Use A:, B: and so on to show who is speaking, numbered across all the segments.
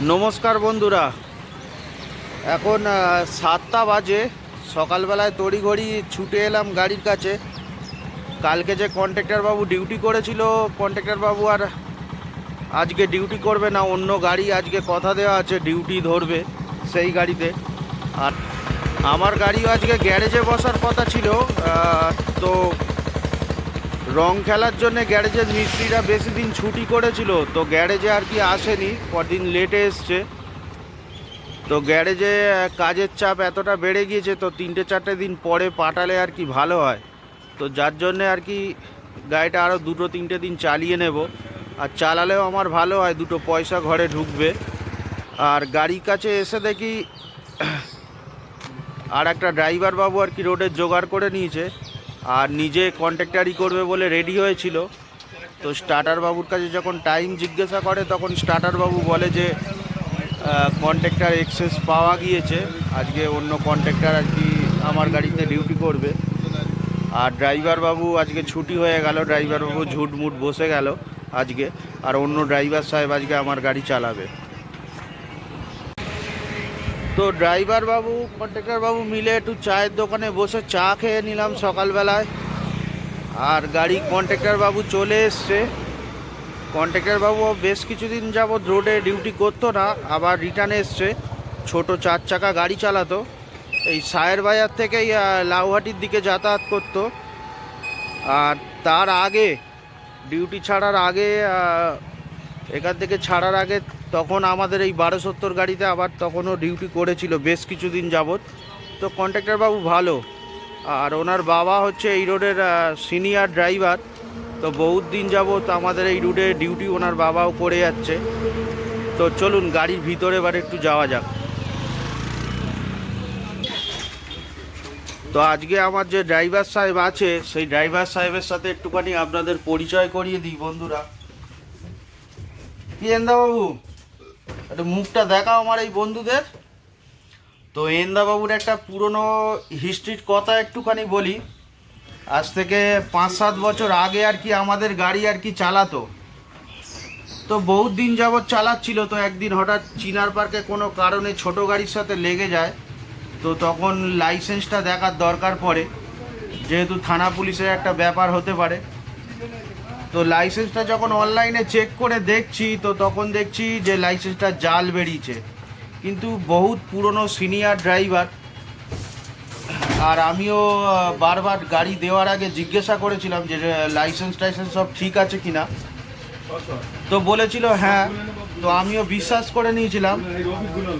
A: নমস্কার বন্ধুরা। এখন সাতটা বাজে। সকালবেলায় তড়িঘড়ি ছুটে এলাম গাড়ির কাছে। কালকে যে বাবু ডিউটি করেছিল বাবু আর আজকে ডিউটি করবে না, অন্য গাড়ি আজকে কথা দেওয়া আছে, ডিউটি ধরবে সেই গাড়িতে। আর আমার গাড়িও আজকে গ্যারেজে বসার কথা ছিল তো রং খেলার জন্য গ্যারেজের মিস্ত্রিরা বেশি দিন ছুটি করেছিল, তো গ্যারেজে আর কি আসেনি পরদিন লেটে এসছে। তো গ্যারেজে কাজের চাপ এতটা বেড়ে গিয়েছে, তো তিনটে চারটে দিন পরে পাঠালে আর কি ভালো হয়। তো যার জন্যে আর কি গাড়িটা আরও দুটো তিনটে দিন চালিয়ে নেব। আর চালালেও আমার ভালো হয়, দুটো পয়সা ঘরে ঢুকবে। আর গাড়ির কাছে এসে দেখি আর একটা ড্রাইভার বাবু আর কি রোডের জোগাড় করে নিয়েছে। আর নিজে কন্ট্রাক্টারি করবে বলে রেডি হয়েছিল। তো স্টার্টার বাবুর কাছে যখন টাইম জিজ্ঞাসা করে, তখন স্টার্টার বাবু বলে যে কন্ট্রাক্টার এক্সেস পাওয়া গিয়েছে। আজকে অন্য কন্ট্রাক্টার আর কি আমার গাড়িতে ডিউটি করবে। আর ড্রাইভার বাবু আজকে ছুটি হয়ে গেল ড্রাইভার বাবু ঝুটমুট বসে গেল আজকে। আর অন্য ড্রাইভার সাহেব আজকে আমার গাড়ি চালাবে। তো ড্রাইভার বাবু কন্ট্রাক্টর বাবু মিলে একটু চায়ের দোকানে বসে চা খেয়ে নিলাম সকালবেলায়। আর গাড়ি কন্ট্রাক্টর বাবু চলে এসছে। কন্ট্রাক্টর বাবু বেশ কিছুদিন যাবৎ রোডে ডিউটি করতো না, আবার রিটার্ন এসছে। ছোট চার চাকা গাড়ি চালাতো। এই সায়ের বাজার থেকেই লাউহাটির দিকে যাতায়াত করতো। আর তার আগে ডিউটি ছাড়ার আগে এখান থেকে ছাড়ার আগে তখন আমাদের এই বারো সত্তর গাড়িতে আবার তখনও ডিউটি করেছিল বেশ কিছুদিন যাবৎ। তো কন্ট্রাক্টর বাবু ভালো। আর ওনার বাবা হচ্ছে এই রোডের সিনিয়র ড্রাইভার তো বহুত দিন যাবৎ আমাদের এই রুটে ডিউটি ওনার বাবাও করে যাচ্ছে। তো চলুন গাড়ির ভিতরে এবার একটু যাওয়া যাক। তো আজকে আমার যে ড্রাইভার সাহেব আছে, সেই ড্রাইভার সাহেবের সাথে একটুখানি আপনাদের পরিচয় করিয়ে দিই বন্ধুরা। কি বাবু? একটু মুখটা দেখাও আমার এই বন্ধুদের। তো এন্দা বাবুর একটা পুরনো হিস্ট্রির কথা একটুখানি বলি। আজ থেকে পাঁচ সাত বছর আগে আর কি আমাদের গাড়ি আর কি চালাতো। তো বহুত দিন যাবৎ চালাচ্ছিল, তো একদিন হঠাৎ চিনার পার্কে কোনো কারণে ছোট গাড়ির সাথে লেগে যায়। তো তখন লাইসেন্সটা দেখার দরকার পড়ে। যেহেতু থানা পুলিশের একটা ব্যাপার হতে পারে। তো লাইসেন্সটা যখন অনলাইনে চেক করে দেখছি, তো তখন দেখছি যে লাইসেন্সটা জাল বেরিয়েছে। কিন্তু বহুত পুরনো সিনিয়র ড্রাইভার আর আমিও বারবার গাড়ি দেওয়ার আগে জিজ্ঞাসা করেছিলাম যে লাইসেন্স টাইসেন্স সব ঠিক আছে কি না তো বলেছিল হ্যাঁ। তো আমিও বিশ্বাস করে নিয়েছিলাম।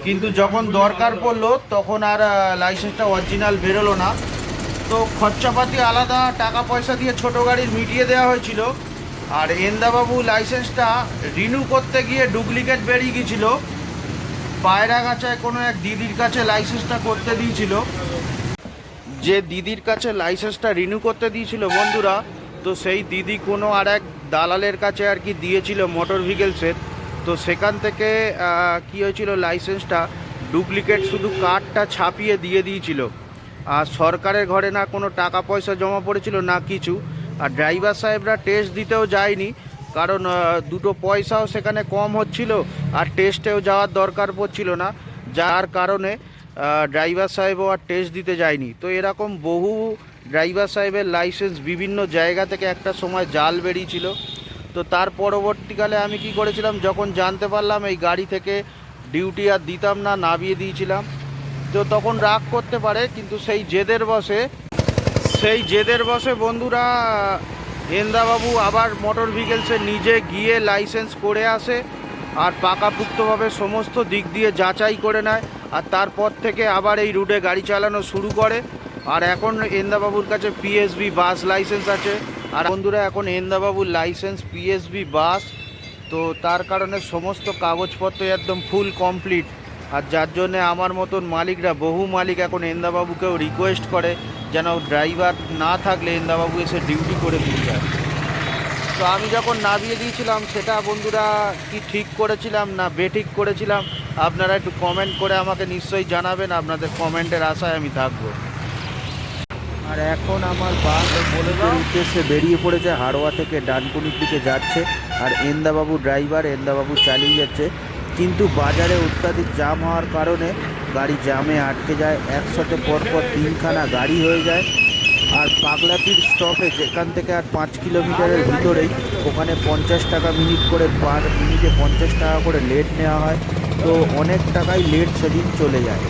A: কিন্তু যখন দরকার পড়ল, তখন আর লাইসেন্সটা অরিজিনাল বেরোলো না। তো খরচাপাতি আলাদা টাকা পয়সা দিয়ে ছোট গাড়ির মিটিয়ে দেওয়া হয়েছিল। আর এন্দাবাবু লাইসেন্সটা রিনিউ করতে গিয়ে ডুপ্লিকেট বেরিয়ে গিয়েছিল। পায়রাগাছায় কোনো এক দিদির কাছে লাইসেন্সটা করতে দিয়েছিল। যে দিদির কাছে লাইসেন্সটা রিনিউ করতে দিয়েছিল বন্ধুরা, তো সেই দিদি কোনো আর এক দালালের কাছে আর কি দিয়েছিল মোটর ভেহিকেলসের তো সেখান থেকে কি হয়েছিল লাইসেন্সটা, ডুপ্লিকেট শুধু কার্ডটা ছাপিয়ে দিয়ে দিয়েছিল। আর সরকারের ঘরে না কোনো টাকা পয়সা জমা পড়েছিল না কিছু। আর ড্রাইভার সাহেবরা টেস্ট দিতেও যায়নি, কারণ দুটো পয়সাও সেখানে কম হচ্ছিল আর টেস্টেও যাওয়ার দরকার পড়ছিল না। যার কারণে ড্রাইভার সাহেবও আর টেস্ট দিতে যায়নি। তো এরকম বহু ড্রাইভার সাহেবের লাইসেন্স বিভিন্ন জায়গা থেকে একটা সময় জাল বেরিয়েছিল। তো তার পরবর্তীকালে আমি কি করেছিলাম, যখন জানতে পারলাম এই গাড়ি থেকে ডিউটি আর দিতাম না, নামিয়ে দিয়েছিলাম। তো তখন রাগ করতে পারে, কিন্তু সেই জেদের বসে সেই জেদের বসে বন্ধুরা হেন্দাবাবু আবার মোটর ভেহিকেলসে নিজে গিয়ে লাইসেন্স করে আসে আর পাকাপুক্তভাবে সমস্ত দিক দিয়ে যাচাই করে নেয় আর তারপর থেকে আবার এই রুটে গাড়ি চালানো শুরু করে। আর এখন এন্দাবাবুর কাছে পিএসবি বাস লাইসেন্স আছে। আর বন্ধুরা, এখন এন্দাবাবুর লাইসেন্স পিএসবি বাস, তো তার কারণে সমস্ত কাগজপত্র একদম ফুল কমপ্লিট আর যার জন্যে আমার মতন মালিকরা, বহু মালিক এখন এন্দাবাবুকেও রিকোয়েস্ট করে যেন ড্রাইভার না থাকলে এন্দাবাবু এসে ডিউটি করে দিয়ে যায়। তো আমি যখন নামিয়ে দিয়েছিলাম, সেটা বন্ধুরা কি ঠিক করেছিলাম না বেঠিক করেছিলাম, আপনারা একটু কমেন্ট করে আমাকে নিশ্চয়ই জানাবেন, আপনাদের কমেন্টের আশায় আমি থাকব। আর এখন আমার বাস বলেদের উদ্দেশ্যে বেরিয়ে পড়েছে হাড়োয়া থেকে ডানকুনির দিকে যাচ্ছে, আর এন্দাবাবু ড্রাইভার এন্দাবাবু চালিয়ে যাচ্ছে।
B: কিন্তু বাজারে অত্যাধিক জাম হওয়ার কারণে গাড়ি জামে আটকে যায়। একসাথে পরপর তিনখানা গাড়ি হয়ে যায়। আর পাগলাপির স্টপে যেখান থেকে আর পাঁচ কিলোমিটারের ভিতরেই ওখানে পঞ্চাশ টাকা মিনিট করে পার মিনিটে পঞ্চাশ টাকা করে লেট নেওয়া হয়। তো অনেক টাকাই লেট সেদিন চলে যায়।